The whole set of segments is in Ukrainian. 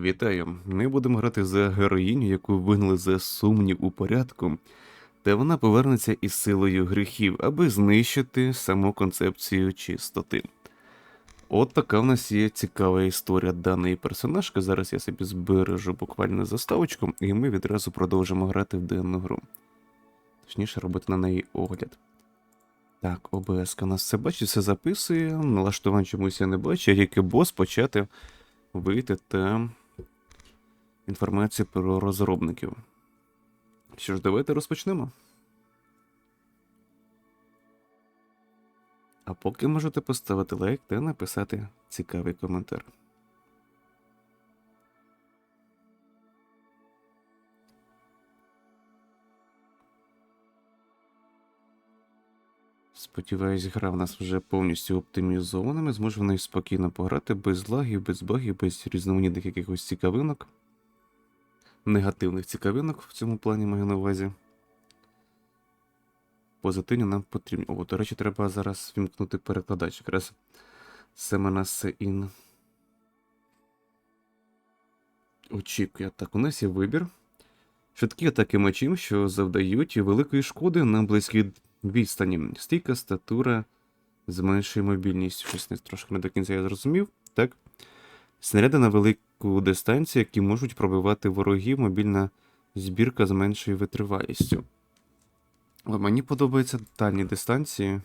Вітаю! Ми будемо грати за героїню, яку вигнали за сумнів у порядку, та вона повернеться із силою гріхів, аби знищити саму концепцію чистоти. От така в нас є цікава історія даної персонажки. Зараз я собі збережу буквально заставочку, і ми відразу продовжимо грати в денну гру. Точніше, робити на неї огляд. Так, ОБС у нас все бачить, все записує. Налаштувань чомусь я не бачу, а тільки бос почати вийти та інформацію про розробників. Що ж, давайте розпочнемо. А поки можете поставити лайк та написати цікавий коментар. Сподіваюсь, гра в нас вже повністю оптимізована. Ми зможемо спокійно пограти без лагів, без багів, без різноманітних якихось цікавинок. Негативних цікавинок в цьому плані маю на увазі. Позитивні нам потрібні. О, до речі, треба зараз вімкнути перекладач. Якраз саме нас ін. Очікує. Так, у нас є вибір. Швидкі атаки мечів, що завдають великої шкоди на близькій відстані. Стійка, статура зменшує мобільність. Щось не трошки не до кінця я зрозумів. Так. Снаряди на велику дистанцію, які можуть пробивати ворогів, мобільна збірка з меншою витривалістю. Але мені подобаються дальні дистанції.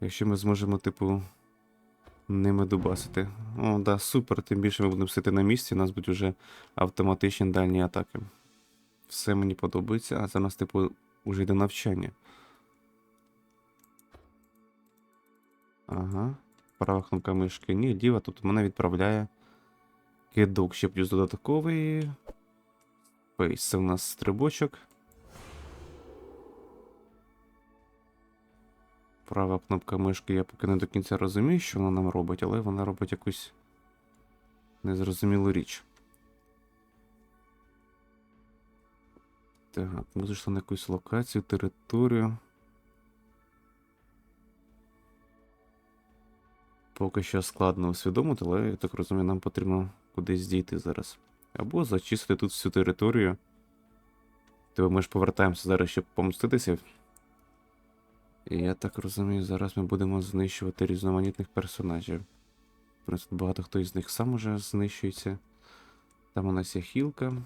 Якщо ми зможемо, типу, ними дубасити. О, да, супер, тим більше ми будемо сидіти на місці, у нас будуть вже автоматичні дальні атаки. Все мені подобається, а за нас, типу, уже йде навчання. Ага. Права кнопка мишки. Ні, діва тут мене відправляє кидок. Ще плюс додатковий. Спейс. Це у нас стрибочок. Права кнопка мишки, я поки не до кінця розумію, що вона нам робить, але вона робить якусь незрозумілу річ. Так, ми зайшли на якусь локацію, територію. Поки що складно усвідомити, але я так розумію, нам потрібно кудись дійти зараз. Або зачистити тут всю територію. Тобто ми ж повертаємося зараз, щоб помститися. І я так розумію, зараз ми будемо знищувати різноманітних персонажів. Принципі, багато хто із них сам уже знищується. Там у нас є хілка.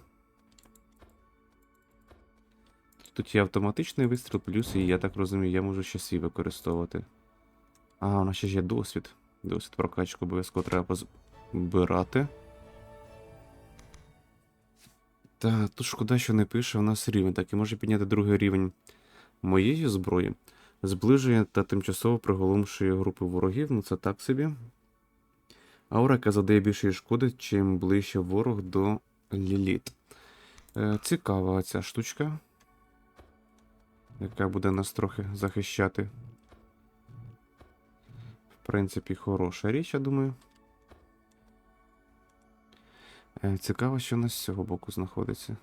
Тут є автоматичний вистріл, плюс, і я так розумію, я можу ще свій використовувати. А, у нас ще є досвід. Досвід прокачку обов'язково треба збирати. Та, тут шкода, що не пише у нас рівень, так і може підняти другий рівень моєї зброї. Зближує та тимчасово приголомшує групи ворогів, ну це так собі. Аура, яка задає більшої шкоди, чим ближче ворог до Ліліт. Е, цікава ця штучка, яка буде нас трохи захищати. В принципі, хороша річ, я думаю. Е, цікаво, що у нас з цього боку знаходиться.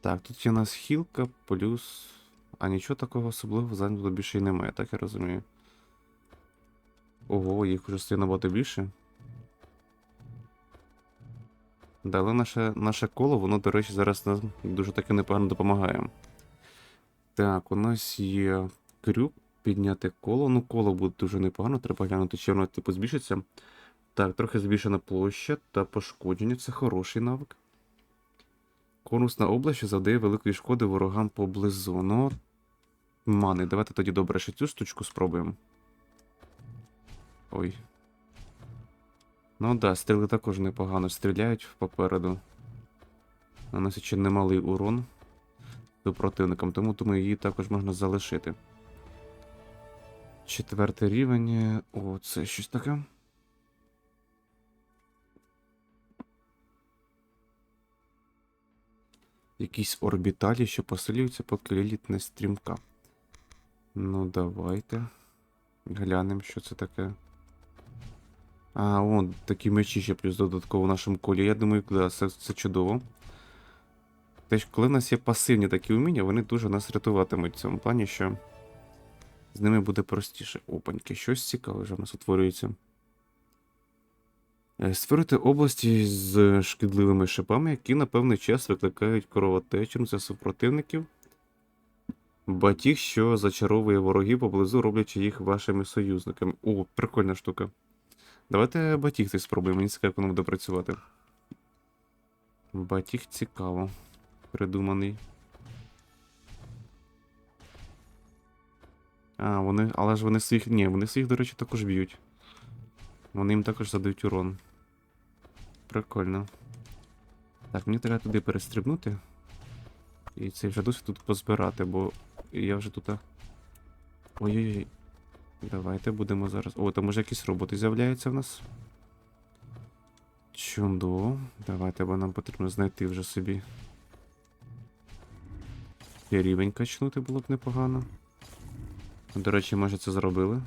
Так, тут є у нас хілка, плюс. А нічого такого особливого зайнято більше і немає, так я розумію. Ого, їх вже стає набагато більше. Да, наше, наше коло, воно, до речі, зараз нам дуже таки непогано допомагає. Так, у нас є крюк, підняти коло. Ну, коло буде дуже непогано, треба глянути, чи воно типу збільшиться. Так, трохи збільшена площа та пошкодження. Це хороший навик. Конусна область, що завдає великої шкоди ворогам поблизу. Ну, мани, давайте тоді добре ще цю штучку спробуємо. Ой. Ну да, стріли також непогано стріляють попереду. Наносячи немалий урон супротивникам, тому думаю, її також можна залишити. Четвертий рівень. О, це щось таке. Якісь орбіталі, що посилюються, поки ліліт не стрімка. Ну, давайте. Глянемо, що це таке. А, вон, такі мечі ще плюс додатково в нашому колі. Я думаю, да, це, це чудово. Те, коли в нас є пасивні такі вміння, вони дуже нас рятуватимуть в цьому плані, що з ними буде простіше. Опаньки, щось цікаве вже в нас утворюється. Е, Створити області з шкідливими шипами, які на певний час викликають кровотечу за супротивників. Батіг, що зачаровує ворогів поблизу, роблячи їх вашими союзниками. О, прикольна штука. Давайте батіг ти спробуємо, мені цікаво, як воно буде працювати. Батіг цікаво. Придуманий. А, вони. Але ж вони своїх. Ні, вони своїх, до речі, також б'ють. Вони їм також задають урон. Прикольно. Так, мені треба туди перестрибнути. І цей вже досі тут позбирати, бо я вже тут. Ой-ой-ой. Давайте будемо зараз. О, там уже якісь роботи з'являються в нас. Чудово. Давайте, бо нам потрібно знайти вже собі. Рівень качнути було б непогано. До речі, може це зробили.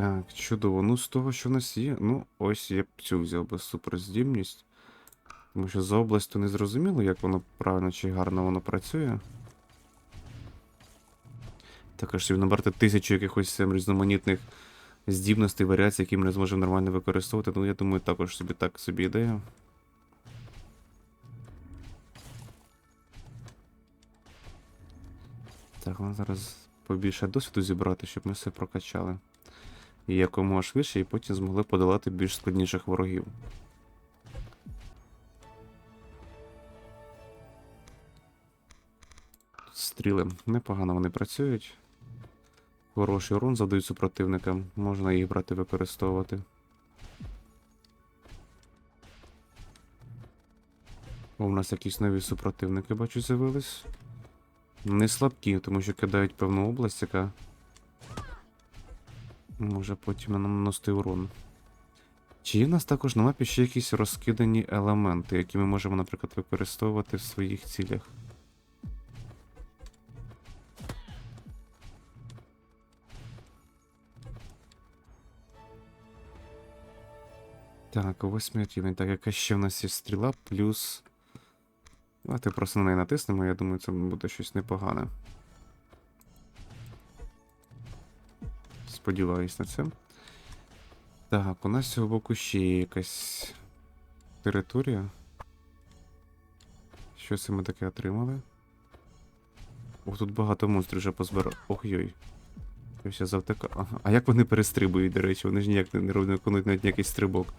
Так, чудово. Ну, з того, що в нас є. Ну, ось я б цю взяв би суперздібність. Тому що за область то не зрозуміло, як воно правильно чи гарно воно працює. Також щоб набрати тисячу якихось різноманітних здібностей, варіацій, які ми не зможемо нормально використовувати. Ну, я думаю, також собі так собі ідея. Так, нам зараз побільше досвіду зібрати, щоб ми все прокачали. І якомога швидше, і потім змогли подолати більш складніших ворогів. Стріли непогано вони працюють. Хороший урон завдають супротивникам, можна їх брати використовувати. О, у нас якісь нові супротивники, бачу, з'явились. Не слабкі, тому що кидають певну область, яка може потім нам наносити урон. Чи є в нас також на мапі ще якісь розкидані елементи, які ми можемо, наприклад, використовувати в своїх цілях? Так, восьмий рівень. Так, яка ще в нас є стріла, плюс. Давайте просто на неї натиснемо, я думаю, це буде щось непогане. Сподіваюсь на це. Так, у нас з цього боку ще є якась територія. Що це ми таке отримали? Ох, тут багато монстрів вже позбирав. Ох-йой. Я ще завтика. Ага. А як вони перестрибують, до речі, вони ж ніяк не виконують навіть ніякий стрибок.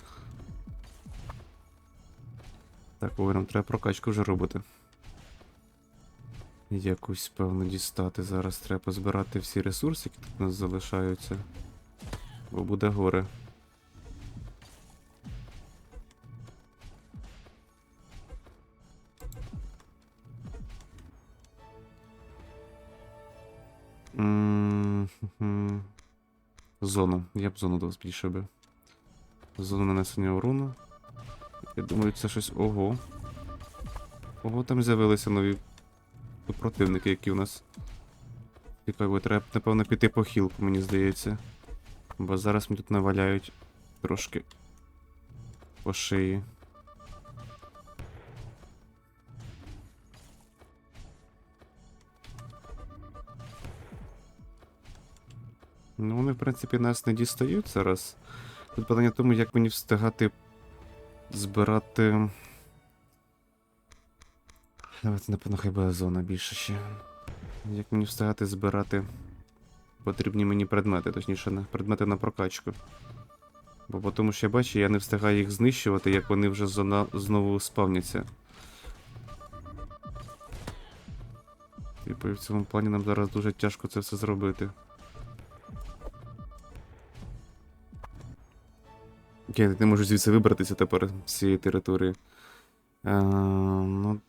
Так, ой, нам треба прокачку вже робити. Якусь, певно, дістати. Зараз треба позбирати всі ресурси, які тут у нас залишаються. Бо буде горе. Зону. Я б зону дав збільшив би. Зону нанесення урону. Я думаю, це щось. Ого. Ого, там з'явилися нові противники, які у нас. Цікаво, треба, напевно, піти по хілку, мені здається. Бо зараз мені тут наваляють трошки по шиї. Ну, вони, в принципі, нас не дістають зараз. Тут питання тому, як мені встигати збирати. Давайте, напевно, хай буде зона більше ще. Як мені встигати збирати потрібні мені предмети, точніше, предмети на прокачку. Бо по тому що я бачу, я не встигаю їх знищувати, як вони вже зона... знову спавняться. Типу, і в цьому плані нам зараз дуже тяжко це все зробити. Я не можу звідси вибратися тепер з цієї території. Е, ну.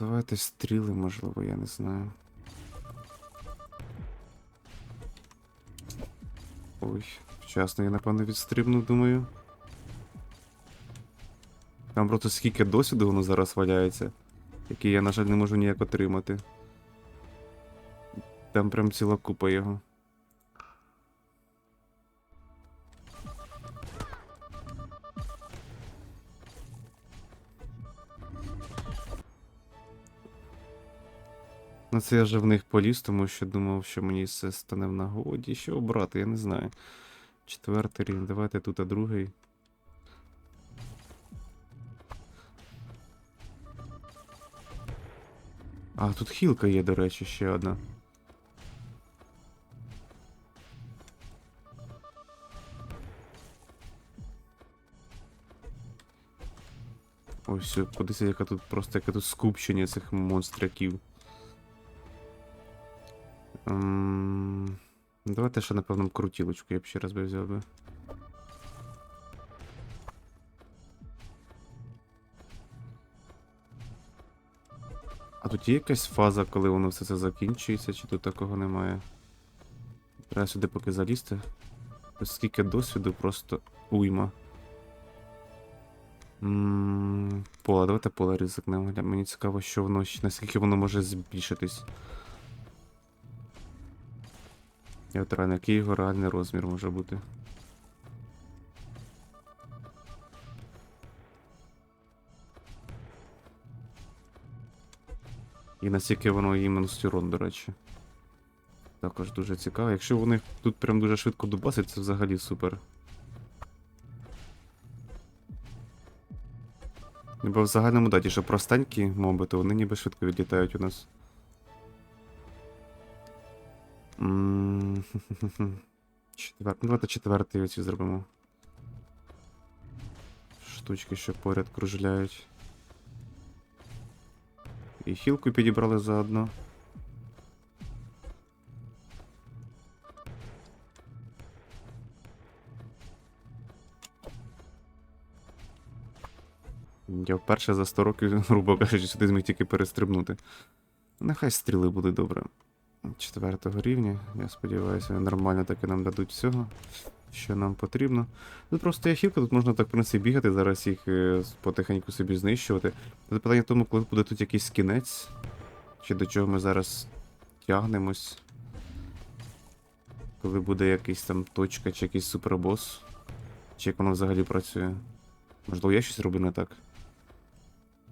Давайте стріли, можливо, я не знаю. Ой, вчасно я напевно відстрибнув, думаю. Там просто скільки досвіду воно зараз валяється, який я, на жаль, не можу ніяк отримати. Там прям ціла купа його. На це я вже в них поліз, тому що думав, що мені це стане в нагоді. Що обрати, я не знаю. Четвертий рівень, давайте тут, а другий. А, тут хілка є, до речі, ще одна. Ось, подивіться, яка тут просто яке тут скупчення цих монстряків. Ем, Давайте ще, напевно, крутілочку я б ще раз би взяв би. А тут є якась фаза, коли воно все це закінчується, чи тут такого немає? Треба сюди поки залізти. Оскільки досвіду просто уйма. М, Поле, давайте поле ризикнемо. Мені цікаво, що воно наскільки воно може збільшитись. І от реально, який його реальний розмір може бути. І наскільки воно мінус урон, до речі. Також дуже цікаво. Якщо вони тут прям дуже швидко дубасять, це взагалі супер. Бо в загальному даті, що простенькі моби, то вони ніби швидко відлітають у нас. М, Четвер... Ну, давайте четвертий оці зробимо. Штучки, що поряд кружляють. І хілку підібрали заодно. Я вперше за 100 років, грубо кажучи, сюди зміг тільки перестрибнути. Нехай стріли будуть добре. Четвертого рівня. Я сподіваюся, вони нормально таки нам дадуть всього, що нам потрібно. Тут просто є хілка, тут можна так, в принципі, бігати, зараз їх е, потихеньку собі знищувати. Тут питання в тому, коли буде тут якийсь кінець, чи до чого ми зараз тягнемось. Коли буде якийсь там точка, чи якийсь супербос, чи як воно взагалі працює. Можливо, я щось роблю не так.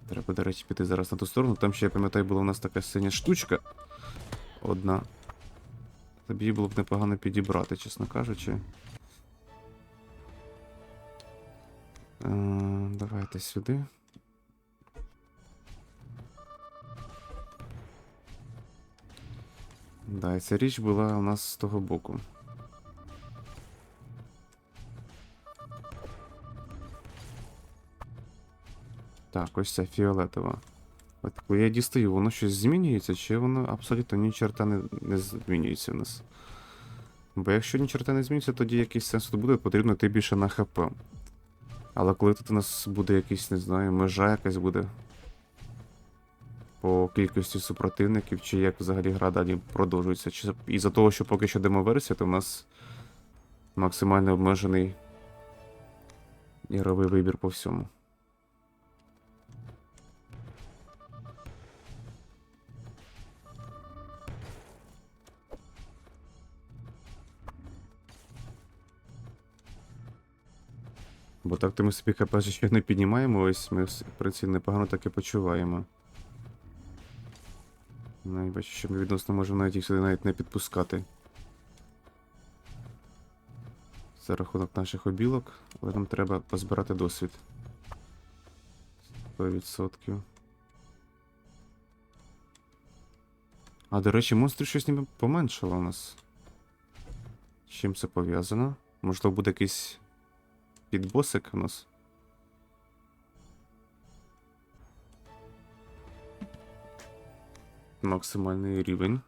Треба, до речі, піти зараз на ту сторону. Там ще, я пам'ятаю, була у нас така синя штучка. Одна. Тобі її було б непогано підібрати, чесно кажучи. Е, давайте сюди. Да, і ця річ була у нас з того боку. Так, ось ця фіолетова. От коли я дістаю, воно щось змінюється, чи воно абсолютно ні чорта не, не змінюється у нас. Бо якщо ні чорта не змінюється, тоді якийсь сенс буде, потрібно йти більше на ХП. Але коли тут у нас буде якийсь, не знаю, межа якась буде. По кількості супротивників, чи як взагалі гра далі продовжується. Чи із-за того, що поки що демо-версія, то в нас максимально обмежений ігровий вибір по всьому. Бо так то ми собі ХП ще не піднімаємо, ось ми в принципі непогано так і почуваємо. Ну бачу, що ми відносно можемо навіть їх сюди навіть не підпускати. За рахунок наших обілок, але нам треба позбирати досвід. 100%. А, до речі, монстрів щось ніби поменшало у нас. З чим це пов'язано? Можливо, буде якийсь підбосик у нас. Максимальний рівень.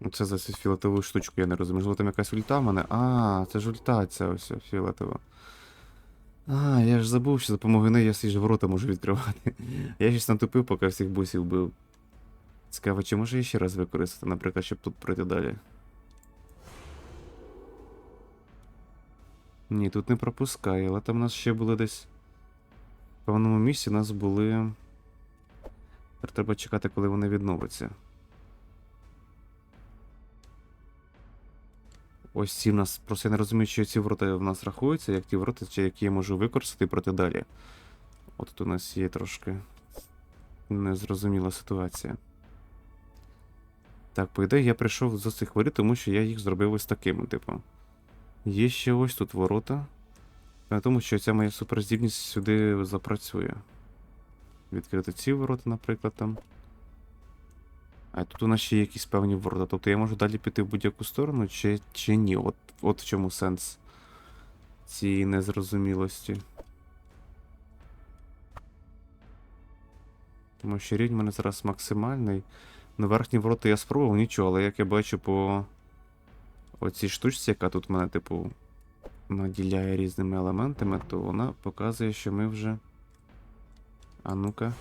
Ну, Це за цю штучку, я не розумію. Можливо, там якась ульта в мене. А, це ж ульта ця ось фіолетова. А, я ж забув, що за допомогою неї я свій ворота можу відкривати. Я щось натупив, поки всіх бусів бив. Цікаво, чи може ще раз використати, наприклад, щоб тут пройти далі. Ні, тут не пропускає, але там у нас ще були десь. В певному місці у нас були. Тепер треба чекати, коли вони відновляться. Ось ці в нас. Просто я не розумію, чи ці ворота в нас рахуються, як ті ворота, чи які я можу використати і проти далі. От тут у нас є трошки незрозуміла ситуація. Так, по ідеї, я прийшов з цих воріт, тому що я їх зробив ось такими, типу. Є ще ось тут ворота. Тому, що ця моя суперздібність сюди запрацює. Відкрити ці ворота, наприклад, там. А тут у нас ще є якісь певні ворота. Тобто я можу далі піти в будь-яку сторону, чи, чи ні. От, от в чому сенс цієї незрозумілості. Тому що рівень в мене зараз максимальний. На верхні ворота я спробував нічого, але як я бачу по оцій штучці, яка тут мене, типу, наділяє різними елементами, то вона показує, що ми вже. А ну-ка.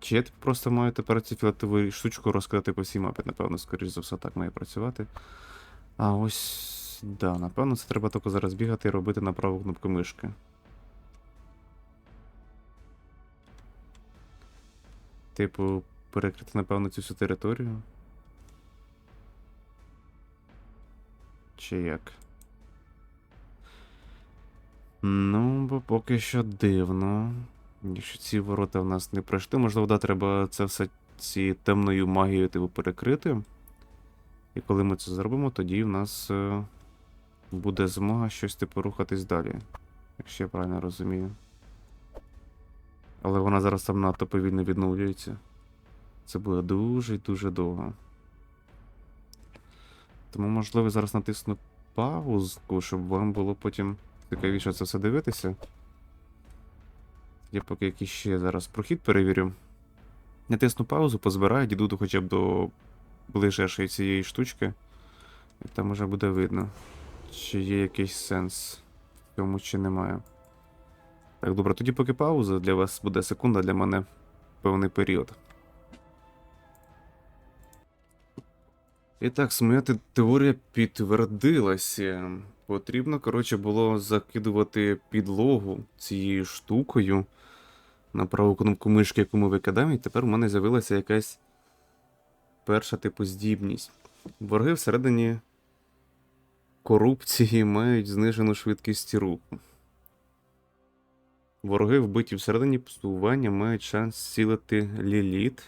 Чи я типу, просто маю тепер цю фіолетову штучку розкидати по всій мапі, напевно, скоріш за все, так має працювати. А ось. Да, напевно, це треба тільки зараз бігати і робити на праву кнопку мишки. Типу, перекрити, напевно, цю всю територію. Чи як? Ну, бо поки що дивно. Якщо ці ворота в нас не пройшли, можливо, да, треба це все цією темною магією типу, перекрити. І коли ми це зробимо, тоді в нас е, буде змога щось типу рухатись далі. Якщо я правильно розумію. Але вона зараз там надто повільно відновлюється. Це буде дуже і дуже довго. Тому, можливо, зараз натисну паузку, щоб вам було потім цікавіше це все дивитися. Я поки якийсь ще зараз прохід перевірю. Натисну паузу, позбираю, діду хоча б до ближайшої цієї штучки. І там вже буде видно, чи є якийсь сенс в цьому, чи немає. Так, добре, тоді поки пауза для вас буде секунда, для мене певний період. І так, моя теорія підтвердилася. Потрібно, коротше, було закидувати підлогу цією штукою на праву кнопку мишки, яку ми викидаємо, і тепер у мене з'явилася якась перша типу здібність. Вороги всередині корупції мають знижену швидкість руху. Вороги вбиті всередині псування мають шанс зцілити ліліт.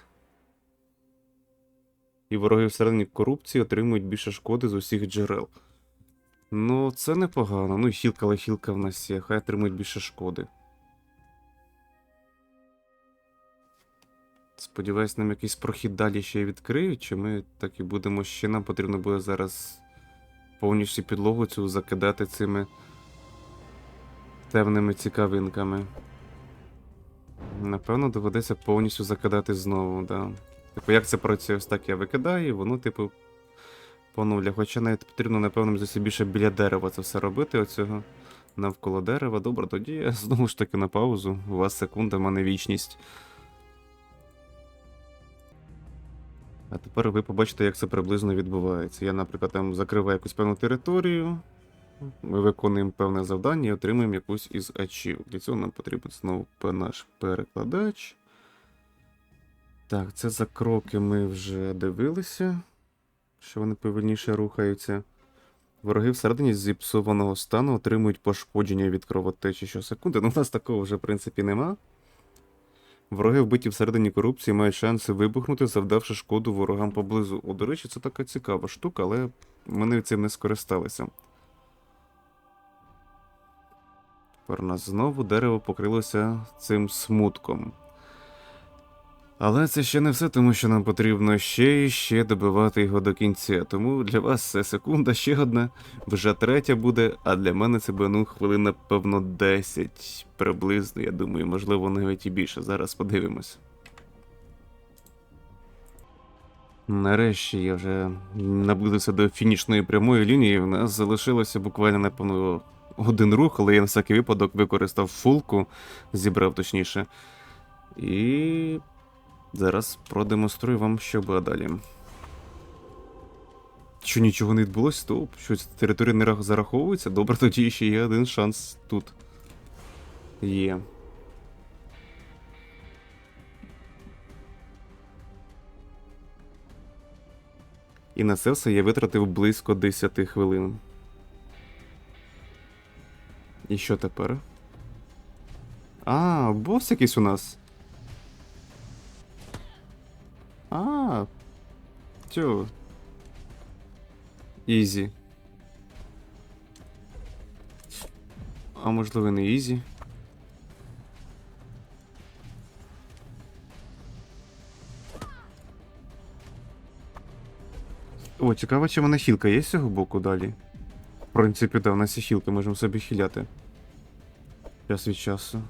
І вороги всередині корупції отримують більше шкоди з усіх джерел. Ну, це непогано. Ну, і хілка, але хілка в нас є, хай отримують більше шкоди. Сподіваюсь, нам якийсь прохід далі ще відкриють, чи ми так і будемо ще нам потрібно буде зараз повністю підлогу цю закидати цими темними цікавинками. Напевно, доведеться повністю закидати знову, да. Типу, як це працює? Ось так я викидаю, і воно, типу, по нуля. Хоча навіть потрібно, напевно, зовсім більше біля дерева це все робити, оцього. Навколо дерева. Добре, тоді я знову ж таки на паузу. У вас секунда, в мене вічність. А тепер ви побачите, як це приблизно відбувається. Я, наприклад, там закриваю якусь певну територію, ми виконуємо певне завдання і отримуємо якусь із ачів. Для цього нам потрібен знову наш перекладач. Так, це за кроки ми вже дивилися, що вони повільніше рухаються. Вороги всередині зіпсованого стану отримують пошкодження від кровотечі щосекунди. Ну, у нас такого вже, в принципі, нема. Вороги вбиті всередині корупції мають шанси вибухнути, завдавши шкоду ворогам поблизу. О, до речі, це така цікава штука, але ми цим не скористалися. Тепер у нас знову дерево покрилося цим смутком. Але це ще не все, тому що нам потрібно ще і ще добивати його до кінця. Тому для вас це секунда, ще одна, вже третя буде, а для мене це буде ну, хвилин, напевно, 10 приблизно, я думаю, можливо, навіть і більше. Зараз подивимось. Нарешті я вже наблизився до фінішної прямої лінії. В нас залишилося буквально, напевно, один рух, але я на всякий випадок використав фулку, зібрав точніше. І зараз продемонструю вам, що буде далі. Що нічого не відбулося, то що ця територія не зараховується? Добре, тоді ще є один шанс тут. Є. І на це все я витратив близько 10 хвилин. І що тепер? А, бос якийсь у нас. А. Тю. Ізі. А можливо не ізі. О, цікаво, чи в мене хілка є з цього боку далі. В принципі, да, у нас є хілка, можемо собі хіляти. Час від часу.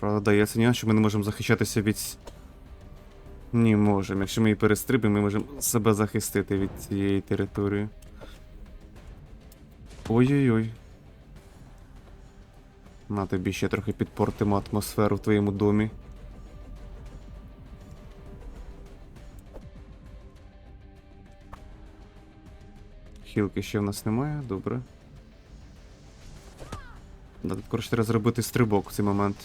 Правда, да, я оцінюю, що ми не можемо захищатися від. Ні, можемо. Якщо ми її перестрибимо, ми можемо себе захистити від цієї території. Ой-ой-ой. На тобі ще трохи підпортимо атмосферу в твоєму домі. Хілки ще в нас немає, добре. Да, коротше треба зробити стрибок в цей момент.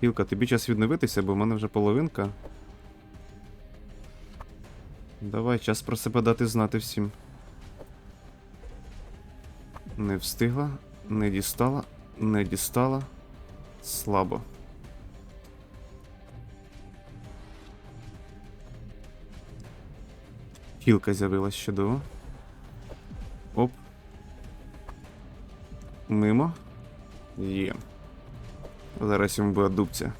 Хілка, тобі час відновитися, бо в мене вже половинка. Давай, час про себе дати знати всім. Не встигла, не дістала, не дістала. Слабо. Хілка з'явилась чудово. Оп. Мимо. Є. Зараз йому буде дубця.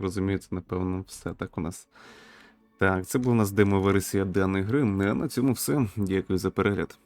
Так розумію, це напевно все так у нас. Так, це була у нас демо-версія даної гри. Не на цьому все. Дякую за перегляд.